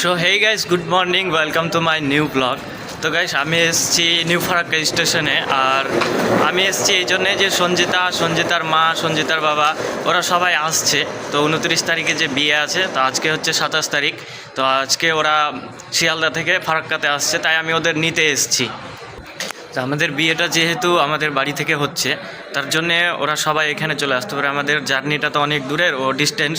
So hey guys good morning welcome to my new blog তো guys আমি এসেছি new Farakka স্টেশনে আর আমি এসেছি এই জন্যে যে সঞ্জিতা, সঞ্জিতার মা, সঞ্জিতার বাবা, ওরা সবাই আসছে। তো উনত্রিশ তারিখে যে বিয়ে আছে, তো আজকে হচ্ছে সাতাশ তারিখ। তো আজকে ওরা শিয়ালদা থেকে ফারাক্কাতে আসছে, তাই আমি ওদের নিতে এসেছি। তো আমাদের বিয়েটা যেহেতু আমাদের বাড়ি থেকে হচ্ছে, তার জন্যে ওরা সবাই এখানে চলে আসতে পারে। আমাদের জার্নিটা তো অনেক দূরের ও ডিস্টেন্স।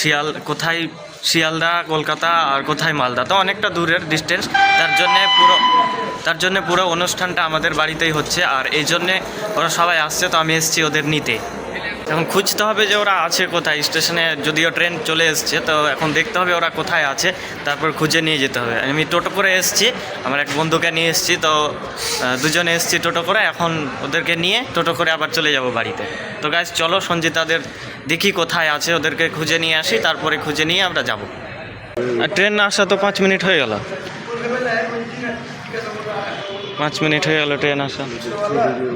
শিয়াল কোথায় শিয়ালদা, কলকাতা আর কোথায় মালদা? তো অনেকটা দূরের ডিস্টেন্স তার জন্যে পুরো, তার জন্যে পুরো অনুষ্ঠানটা আমাদের বাড়িতেই হচ্ছে। আর এই জন্যে ওরা সবাই আসছে, তো আমি এসেছি ওদের নিতে। এখন খুঁজতে হবে যে ওরা আছে কোথায়। স্টেশনে যদিও ট্রেন চলে এসছে, তো এখন দেখতে হবে ওরা কোথায় আছে, তারপর খুঁজে নিয়ে যেতে হবে। আমি টোটো করে এসেছি, আমার এক বন্ধুকে নিয়ে এসেছি, তো দুজনে এসেছি টোটো করে, এখন ওদেরকে নিয়ে টোটো করে আবার চলে যাব বাড়িতে। তো গাছ চলো সঞ্জিতাদের দেখি কোথায় আছে, ওদেরকে খুঁজে নিয়ে আসি, তারপরে খুঁজে নিয়ে আমরা যাব। আর ট্রেন আসা তো পাঁচ মিনিট হয়ে গেল। পাঁচ মিনিট হয়ে গেল ট্রেন আসা।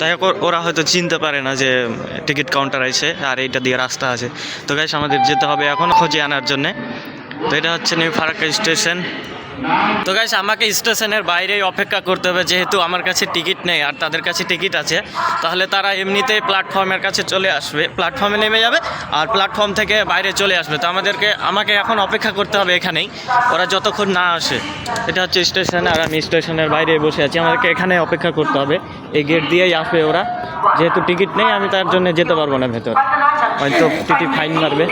তাই ওরা হয়তো চিনতে পারে না যে টিকিট কাউন্টার আছে আর এইটা দিয়ে রাস্তা আছে। তো গাইস আমাদের যেতে হবে এখন খোঁজে আনার জন্যে। তো এটা হচ্ছে নিউ ফারাক্কা স্টেশন। তো গাইস আমাকে স্টেশনের বাইরেই অপেক্ষা করতে হবে, যেহেতু আমার কাছে টিকিট নেই আর তাদের কাছে টিকিট আছে। তাহলে তারা এমনিতেই প্ল্যাটফর্মের কাছে চলে আসবে। প্ল্যাটফর্মে নেমে যাবে আর প্ল্যাটফর্ম থেকে বাইরে চলে আসবে। তো আমাদেরকে, আমাকে এখন অপেক্ষা করতে হবে এখানেই। ওরা যতক্ষণ না আসে, এটা হচ্ছে স্টেশন আর আমি স্টেশনের বাইরে বসে আছি। আমাদেরকে এখানে অপেক্ষা করতে হবে। এই গেট দিয়েই আসবে ওরা। যেহেতু টিকিট নেই, আমি তার জন্য যেতে পারব না ভেতর। হয়তো টিটি ফাইন মারবে।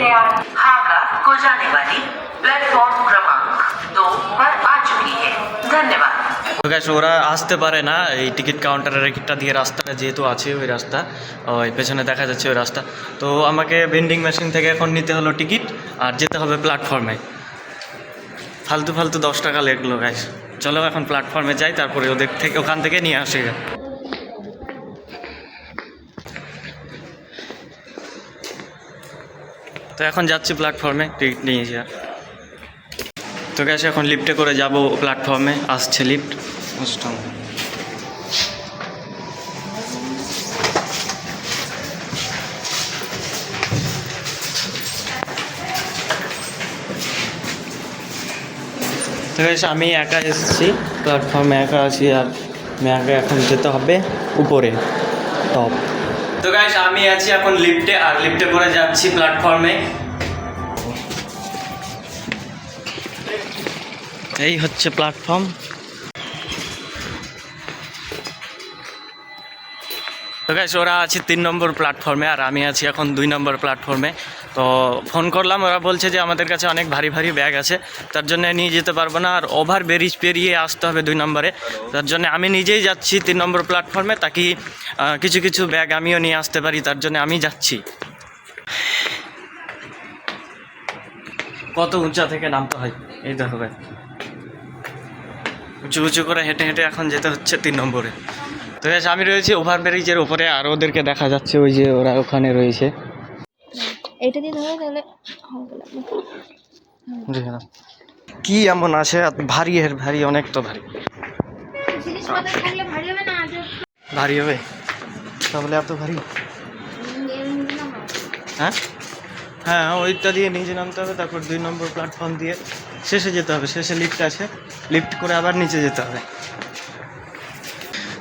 हागा গ্যাস ওরা আসতে পারে না। এই টিকিট কাউন্টারের একটা দিয়ে রাস্তাটা যেহেতু আছে ওই রাস্তা ওই পেছনে দেখা যাচ্ছে ওই রাস্তা। তো আমাকে ভেন্ডিং মেশিন থেকে এখন নিতে হলো টিকিট আর যেতে হবে প্ল্যাটফর্মে। ফালতু ফালতু দশ টাকা লেগলো গ্যাস চলো এখন প্ল্যাটফর্মে যাই, তারপরে ওদের থেকে, ওখান থেকে নিয়ে আসি। তো এখন যাচ্ছি প্ল্যাটফর্মে, টিকিট নিয়ে যা তো গেছে এখন লিফটে করে যাব প্ল্যাটফর্মে আসছে লিফট অষ্টম আমি একা এসেছি প্ল্যাটফর্মে একা আছি আর আমি একা এখন যেতে হবে উপরে টপ তো গাইস আমি আছি এখন লিফটে আর লিফটে করে যাচ্ছি প্ল্যাটফর্মে এই হচ্ছে প্ল্যাটফর্ম ওরা আছে তিন নম্বর প্ল্যাটফর্মে আর আমি আছি এখন দুই নম্বর প্ল্যাটফর্মে তো ফোন করলাম, ওরা বলছে যে আমাদের কাছে অনেক ভারী ভারী ব্যাগ আছে, তার জন্য নিয়ে যেতে পারব না, আর ওভার ব্রিজ পেরিয়ে আসতে হবে দুই নম্বরে। তার জন্য আমি নিজেই যাচ্ছি তিন নম্বর প্ল্যাটফর্মে তাকে কিছু কিছু ব্যাগ আমিও নিয়ে আসতে পারি, তার জন্য আমি যাচ্ছি। কত উঁচা থেকে নামতে হয়? এই দেখো ভাই উঁচু উঁচু করে হেঁটে হেঁটে এখন যেতে হচ্ছে তিন নম্বরে। তো বেশ আমি রয়েছি ওভার ব্রিজের উপরে আর ওদেরকে দেখা যাচ্ছে ওই যে ওরা ওখানে রয়েছে। এটা দিয়ে ধরো তাহলে। নাও। কি এমন আছে? ভারী এর ভারী অনেক তো ভারী। ভারী হবে ভারী হবে? তাহলে এত ভারী? হ্যাঁ? হ্যাঁ ওইটা দিয়ে নিচে নামতে হবে তারপর দুই নম্বর প্ল্যাটফর্ম দিয়ে শেষে যেতে হবে শেষে লিফট আছে। লিফট করে আবার নিচে যেতে হবে।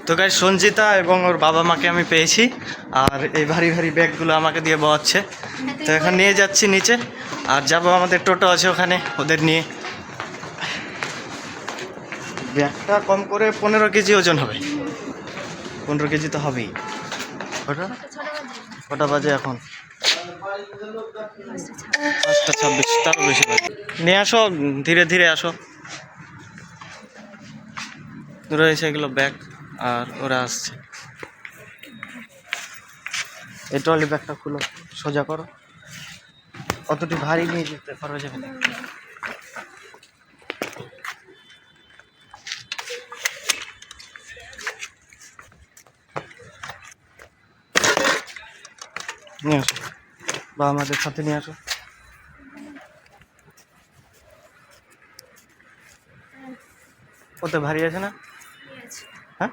তো গাই সঞ্জিতা এবং ওর বাবা মাকে আমি পেয়েছি, আর এই ভারী ভারী ব্যাগগুলো আমাকে দিয়ে বওয়াচ্ছে তো এখন নিয়ে যাচ্ছি নিচে, আর যাব আমাদের টোটো আছে ওখানে, ওদের নিয়ে। ব্যাগটা কম করে পনেরো কেজি ওজন হবে। পনেরো কেজি তো হবেই। কটা? কটা বাজে এখন? পাঁচটা ছাব্বিশ তারও বেশি বাজে। নিয়ে আসো, ধীরে ধীরে আসো। রয়েছে এগুলো ব্যাগ আর ওরা আসছে। এই ট্রলি ব্যাগটা খুলো, সোজা করো। অতটি ভারী নিয়ে যেতে পারবে যাবে না নিয়ে আসো, বা আমাদের সাথে নিয়ে আসো। ওতে ভারী আছে না? হ্যাঁ?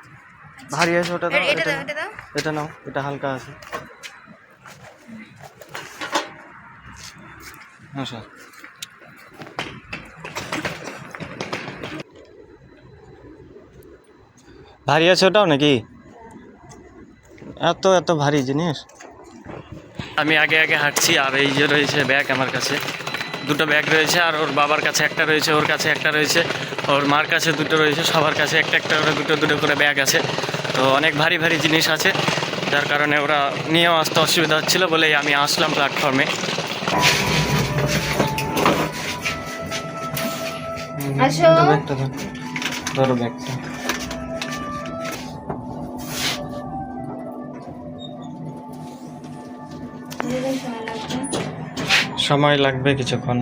ভারী আছে ওটা দাও এটা দাও এটা নাও এটা হালকা আছে। আচ্ছা ভারী আছে ওটাও নাকি? এত এত ভারী জিনিস। আমি আগে আগে হাঁটছি আর এই যে রয়েছে ব্যাগ আমার কাছে। দুটো ব্যাগ রয়েছে আর ওর বাবার কাছে একটা রয়েছে ওর কাছে একটা রয়েছে ওর মার কাছে দুটো রয়েছে সবার কাছে একটা একটা করে দুটো দুটো করে ব্যাগ আছে। তো অনেক ভারী ভারী জিনিস আছে যার কারণে ওরা নিয়েও আসতে অসুবিধা হচ্ছিল বলেই আমি আসলাম প্ল্যাটফর্মে আসো। ধরো ব্যাগটা সময় লাগবে কিছুক্ষণ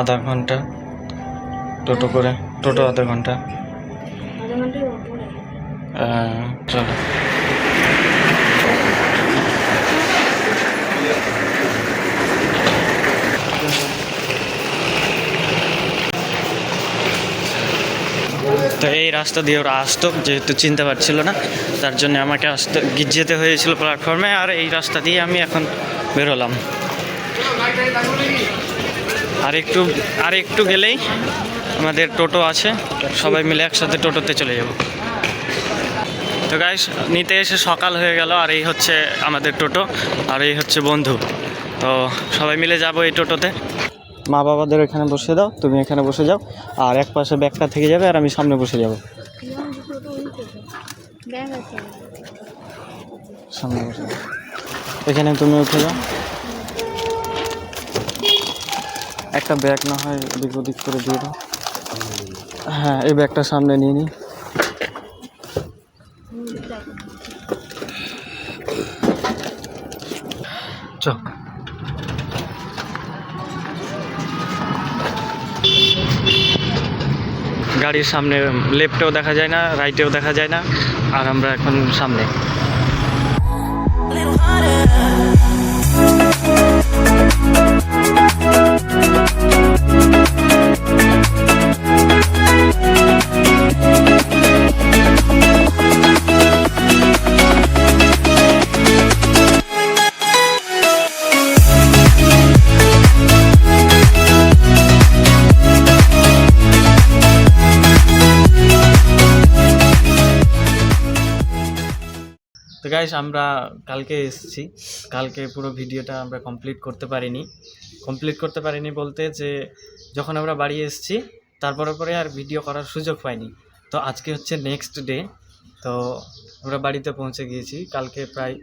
আধা ঘণ্টা টোটো করে টোটো আধা ঘণ্টা। চলো। তো এই রাস্তা দিয়ে ওরা আসতো যেহেতু চিনতে পারছিল না তার জন্য আমাকে আসতে যেতে হয়েছিল প্ল্যাটফর্মে আর এই রাস্তা দিয়ে আমি এখন বেরোলাম। আর একটু আর একটু গেলেই আমাদের টোটো আছে। সবাই মিলে একসাথে টোটোতে চলে যাব। তো গাইস নিতে এসে সকাল হয়ে গেল, আর এই হচ্ছে আমাদের টোটো, আর এই হচ্ছে বন্ধু। তো সবাই মিলে যাব এই টোটোতে। মা বাবাদের এখানে বসে দাও, তুমি এখানে বসে যাও, আর এক পাশে ব্যাগটা থেকে যাবে, আর আমি সামনে বসে যাব। সামনে বসে। এখানে তুমি উঠে যাও। একটা ব্যাগ না হয় ওদিক ওদিক করে দিয়ে দাও। হ্যাঁ এই ব্যাগটা সামনে নিয়ে নিই গাড়ির সামনে লেফটেও দেখা যায় না, রাইটেও দেখা যায় না, আর আমরা এখন সামনে। তো গাইস আমরা কালকে এসেছি। কালকে পুরো ভিডিওটা আমরা কমপ্লিট করতে পারিনি। কমপ্লিট করতে পারিনি বলতে যে, যখন আমরা বাড়ি এসেছি, তারপরে পরে আর ভিডিও করার সুযোগ পাইনি। তো আজকে হচ্ছে নেক্সট ডে তো আমরা বাড়িতে পৌঁছে গিয়েছি। কালকে প্রায়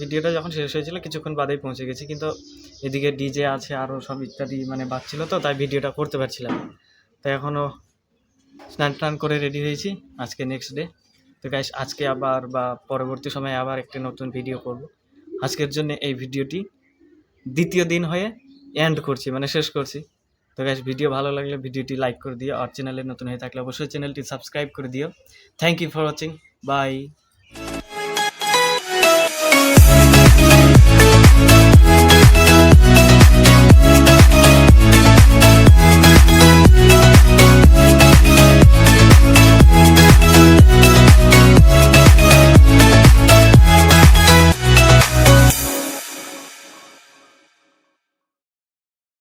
ভিডিওটা যখন শেষ হয়েছিল, কিছুক্ষণ বাদেই পৌঁছে গেছি। কিন্তু এদিকে ডিজে আছে আরও সব ইত্যাদি মানে বাজছিল তো, তাই ভিডিওটা করতে পারছিলাম না। তো এখনও স্নান টান করে রেডি হয়েছি। আজকে নেক্সট ডে তো গাইস আজকে আবার বা পরবর্তী সময়ে আবার একটি নতুন ভিডিও করব। আজকের জন্য এই ভিডিওটি দ্বিতীয় দিন হয়ে এন্ড করছি মানে শেষ করছি। তো গাইস ভিডিও ভালো লাগলে ভিডিওটি লাইক করে দিও, আর চ্যানেলে নতুন হয়ে থাকলে অবশ্যই চ্যানেলটি সাবস্ক্রাইব করে দিও। Thank you for watching bye